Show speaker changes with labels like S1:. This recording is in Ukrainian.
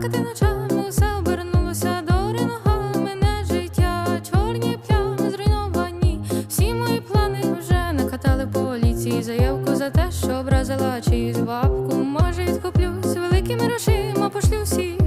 S1: плакати ночами, усе обернулося до ногами. Мене життя, чорні плями зруйновані. Всі мої плани вже накатали поліції. Заявку за те, що образила чиюсь бабку. Може, відкуплюсь великими грошима, пошлю всі.